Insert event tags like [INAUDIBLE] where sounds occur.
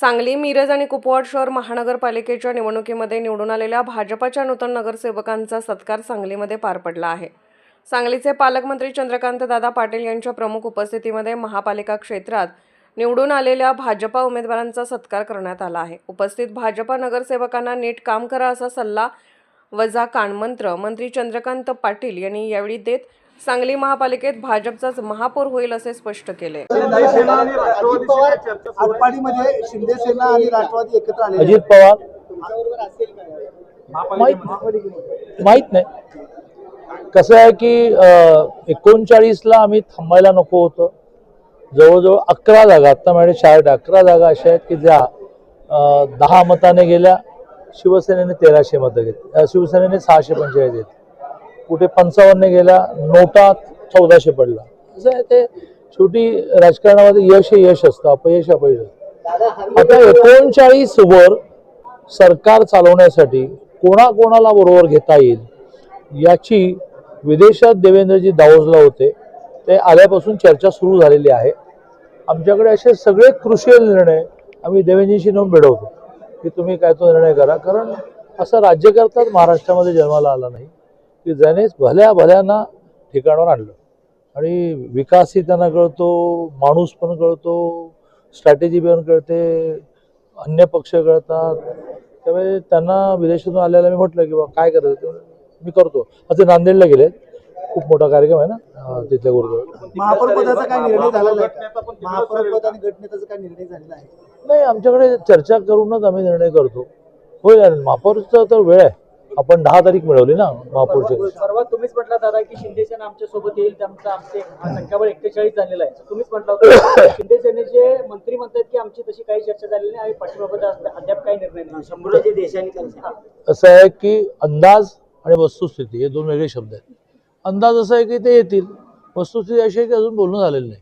सांगली मिरज आणि कुपवाड शहर महानगरपालिकेच्या निवडणुकीमध्ये निवडून आलेल्या भाजपाच्या नूतन नगरसेवकांचा सत्कार सांगलीमध्ये पार पडला आहे. सांगलीचे पालकमंत्री चंद्रकांत दादा पाटील यांच्या प्रमुख उपस्थितीमध्ये महापालिका क्षेत्रात निवडून आलेल्या भाजपा उमेदवारांचा सत्कार करण्यात आला आहे. उपस्थित भाजपा नगरसेवकांना नीट काम करा असा सल्ला वजा कानमंत्र मंत्री चंद्रकांत पाटील यांनी यावेळी देत सांगली महापालिकेत भाजपचाच महापौर होईल असे स्पष्ट केले. आटपाडीमध्ये शिंदे सेना आणि राष्ट्रवादी एकत्र आले अजित पवार. माहीत माहीत नाही. कसं आहे की एकोणचाळीसला आम्ही थांबायला नको होतं. जवळजवळ अकरा जागा आता माझ्या शाळेत अकरा जागा अशा आहेत की ज्या दहा मताने गेल्या शिवसेनेने तेराशे मतं घेतली शिवसेनेने सहाशे पंचेचाळीस घेतली. कुठे पंचावन्न गेल्या नोटा चौदाशे पडला. असं आहे ते शेवटी राजकारणामध्ये यश हे यश असतं अपयश अपयश असतं. आता एकोणचाळीस वर सरकार चालवण्यासाठी कोणाकोणाला बरोबर घेता येईल याची विदेशात देवेंद्रजी दावोसला होते ते आल्यापासून चर्चा सुरू झालेली आहे. आमच्याकडे असे सगळे कृषी निर्णय आम्ही देवेंद्रजीशी नेऊन भिडवतो की तुम्ही काय तो निर्णय करा कारण असा राज्यकर्ताच महाराष्ट्रामध्ये जन्माला आला नाही. की ज्याने भल्या भल्यांना ठिकाणावर आणलं. आणि विकासही त्यांना कळतो माणूस पण कळतो स्ट्रॅटेजी पण कळते अन्य पक्ष कळतात. त्यामुळे त्यांना विदेशातून आल्याला मी म्हटलं की बा काय करायचं? मी करतो. आता ते नांदेडला गेलेत खूप मोठा कार्यक्रम आहे ना तिथल्या गुरुद्वारा महापौर पदाचा काय निर्णय झालेला आहे का? महापौर पद आणि गटनेताचा काय निर्णय झालेला आहे. नाही आमच्याकडे चर्चा करूनच आम्ही निर्णय करतो. होईल आणि महापौरचा तर वेळ आहे. आपण दहा तारीख मिळवली ना महापौरची सर्वात तुम्हीच म्हटला दादा की शिंदे सेना आमच्यासोबत येईल त्यामुळे आमचे संख्याबळ एक्केचाळीस झालेला आहे. तुम्हीच म्हटलं होतं [COUGHS] शिंदे सेनेचे मंत्री म्हणतात की आमची तशी काही चर्चा झालेली नाही पाठीबाबत अद्याप काही निर्णय नाही. शंभराचे देशांनी असं आहे की अंदाज आणि वस्तुस्थिती हे दोन वेगळे शब्द आहेत. अंदाज असा आहे की ते येतील वस्तुस्थिती अशी आहे की अजून बोलणं झालेलं नाही.